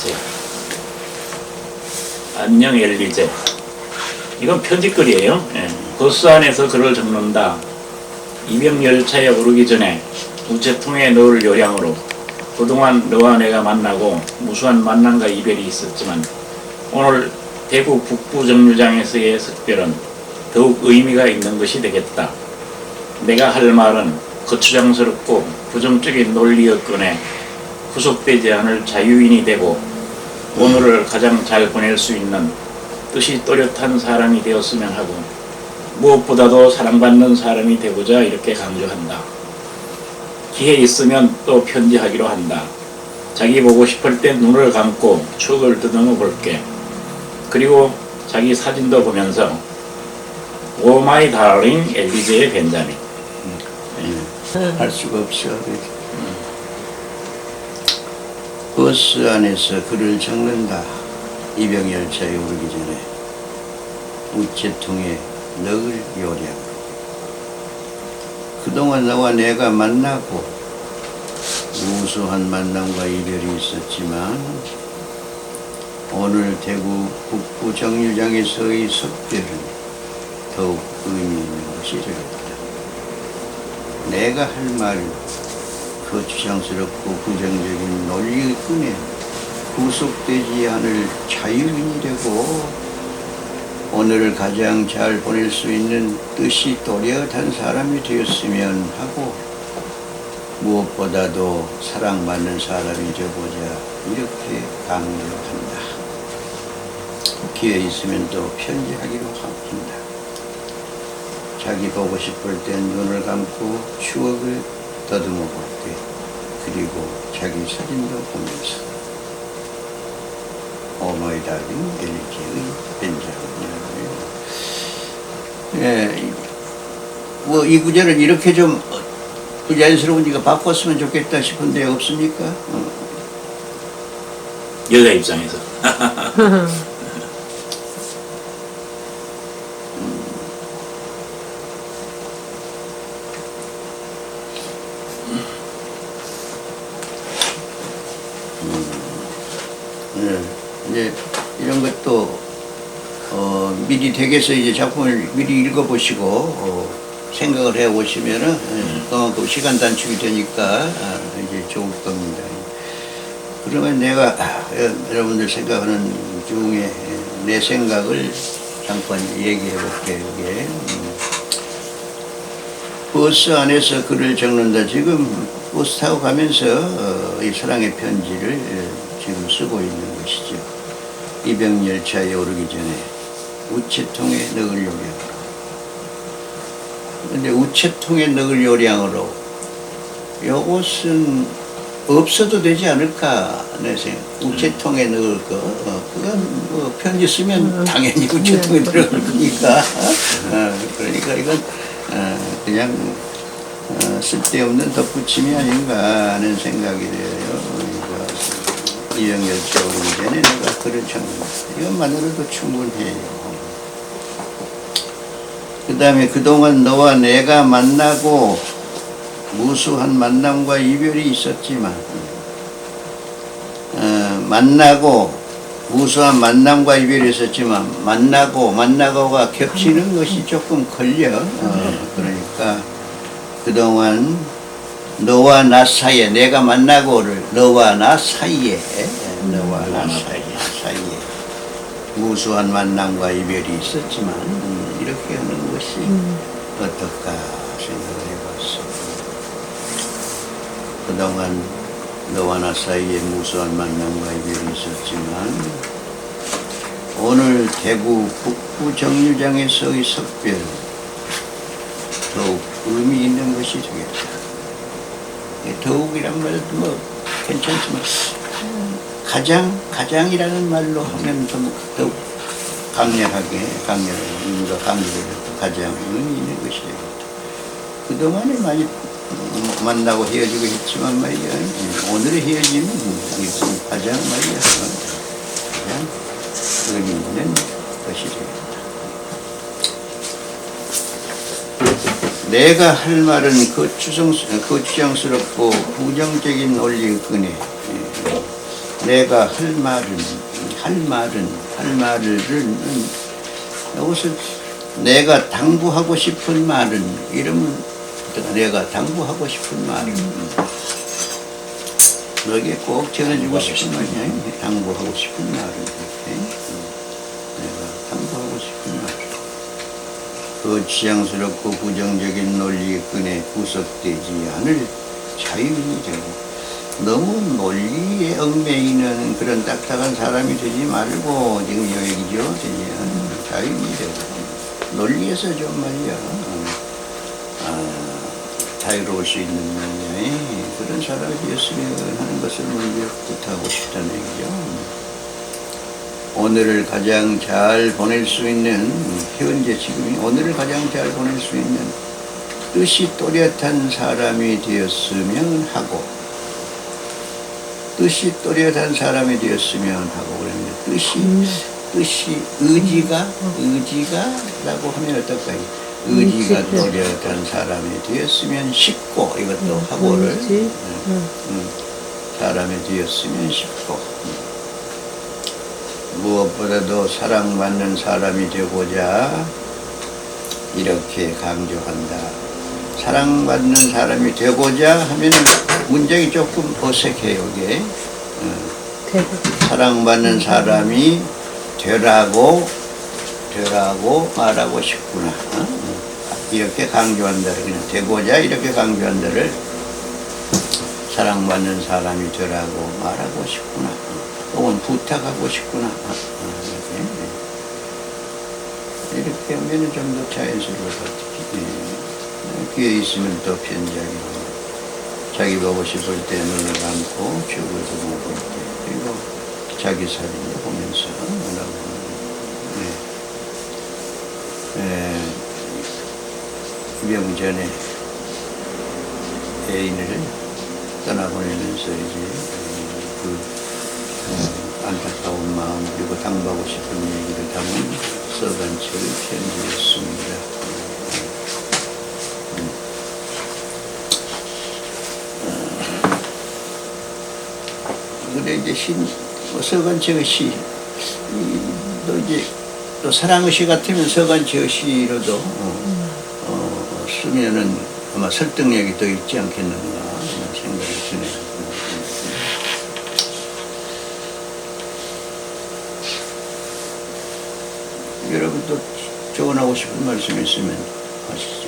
엘리제. 안녕 엘리제. 이건 편집글이에요. 예. 버스 안에서 글을 적는다. 이병 열차에 오르기 전에 우체통에 넣을 요량으로 그동안 너와 내가 만나고 무수한 만남과 이별이 있었지만 오늘 대구 북부 정류장에서의 석별은 더욱 의미가 있는 것이 되겠다. 내가 할 말은 거추장스럽고 부정적인 논리여건에 구속되지 않을 자유인이 되고 오늘을 가장 잘 보낼 수 있는 뜻이 또렷한 사람이 되었으면 하고 무엇보다도 사랑받는 사람이 되고자 이렇게 강조한다. 기회 있으면 또 편지하기로 한다. 자기 보고 싶을 때 눈을 감고 추억을 더듬어 볼게. 그리고 자기 사진도 보면서 오 마이 달링 엘리제의 벤자민 할 수가 없어. 버스 안에서 글을 적는다. 이병열차에 오르기 전에 우체통에 넣을 요량으로. 그동안 너와 내가 만나고 우수한 만남과 이별이 있었지만 오늘 대구 북부 정류장에서의 석별은 더욱 의미 있는 것이 되었다. 내가 할 말은 그 주장스럽고 부정적인 논리의 끈에 구속되지 않을 자유인이 되고 오늘을 가장 잘 보낼 수 있는 뜻이 또렷한 사람이 되었으면 하고 무엇보다도 사랑받는 사람이 되고자 이렇게 강요한다. 기회 있으면 또 편지하기로 합니다. 자기 보고 싶을 땐 눈을 감고 추억을 더듬어 볼 때, 그리고 자기 사진도 보면서 오마이 달링 엘리제의 벤자민이라고요. 예, 뭐 이 구절은 이렇게 좀 부자연스러우니까 바꿨으면 좋겠다 싶은데 없습니까? 어. 여자 입장에서 예, 이제 이런 것도 어, 미리 댁에서 이제 작품을 미리 읽어보시고 어, 생각을 해보시면은 예, 그만큼 시간 단축이 되니까 아, 이제 좋을 겁니다. 그러면 내가 아, 여- 여러분들 생각하는 중에 내 생각을 잠깐 얘기해 볼게요. 이게 음, 버스 안에서 글을 적는다. 지금 버스 타고 가면서 어, 이 사랑의 편지를 어, 지금 쓰고 있는 것이죠. 이병열차에 오르기 전에 우체통에 넣을 요량으로. 근데 우체통에 넣을 요량으로 요것은 없어도 되지 않을까 내 생각. 우체통에 넣을 거 어, 그건 뭐 편지 쓰면 당연히 우체통에 들어갈 거니까 어, 그러니까 이건 어, 그냥 어, 쓸데없는 덧붙임이 아닌가 하는 생각이 들어요. 이영열차 오기 전에 내가 글을 적는다. 이것만으로도 충분해요. 그 다음에 그동안 너와 내가 만나고 무수한 만남과 이별이 있었지만 어, 만나고 무수한 만남과 이별이 있었지만 만나고 만나고가 겹치는 것이 조금 걸려 어, 그러 니까 그동안 너와 나 사이에 내가 만나고를 너와 나 사이에 너와 나 사이에 사이에. 무수한 만남과 이별이 있었지만 음, 이렇게 하는 것이 어떨까 생각을 해봤어. 그동안 너와 나 사이에 무수한 만남과 이별이 있었지만 오늘 대구 북부 정류장에서의 석별 더욱 의미 있는 것이 되겠다. 이 더욱이란 말도 뭐 괜찮지만 가장 가장이라는 말로 하면 좀 더욱 강렬하게 강렬하게 의미가 강조되고 가장 의미 있는 것이 되겠다. 그동안에 많이 음, 만나고 헤어지고 했지만 말이야 음, 오늘의 헤어짐은 이것은 가장 말이야 어, 가장 의미 있는 것이 되겠다. 내가 할 말은 거추장, 거추장스럽고 부정적인 논리의 끈에 예, 내가 할 말은 할 말은 할 말은 이것을 내가 당부하고 싶은 말은 이러면 내가 당부하고 싶은 말은 너에게 꼭 전해주고 싶은 말이야. 당부하고 싶은 말은 이렇게. 내가 당부하고 싶은 말. 그 지향스럽고 부정적인 논리에 끈에 구속되지 않을 자유인이죠. 너무 논리에 얽매이는 그런 딱딱한 사람이 되지 말고 지금 자유인이 되고 논리에서 좀 말이야 아, 자유로울 수 있는 그런 사람이 되었으면 하는 것을 먼저 싶다는 얘기죠. 오늘을 가장 잘 보낼 수 있는 현재 지금이 오늘을 가장 잘 보낼 수 있는 뜻이 또렷한 사람이 되었으면 하고 뜻이 또렷한 사람이 되었으면 하고 그러는데 뜻이 뜻이 의지가 의지가라고 하면 어떨까요? 의지가 의지. 또렷한 사람이 되었으면 쉽고 이것도 하고를. 음, 응. 음, 사람이 되었으면 쉽고 무엇보다도 사랑받는 사람이 되고자 이렇게 강조한다. 사랑받는 사람이 되고자 하면 문장이 조금 어색해요, 이게. 어, 되고 사랑받는 사람이 되라고, 되라고 말하고 싶구나. 어? 이렇게 강조한다. 그냥 되고자 이렇게 강조한다를 사랑받는 사람이 되라고 말하고 싶구나. 부탁하고 싶구나. 어, 어, 이렇게. 하면 좀더 같아요. 예. 귀에 있으면 더 편지하게 자기 보고 싶을 때 눈을 감고 보고 볼 때, 그리고 자기 사진을 보면서 뭐라고 예. 예. 명전에 애인을 떠나보내면서 이제 그 어, 안타까운 마음 그리고 당부하고 싶은 얘기를 담은 서간책을 편지했습니다. 근데 이제 신, 뭐 서간책의 시, 이, 또 이제 또 사랑의 시 같으면 서간책의 시로도 어, 어, 쓰면은 아마 설득력이 더 있지 않겠는가 또 적어나고 싶은 말씀 있으면 하시죠.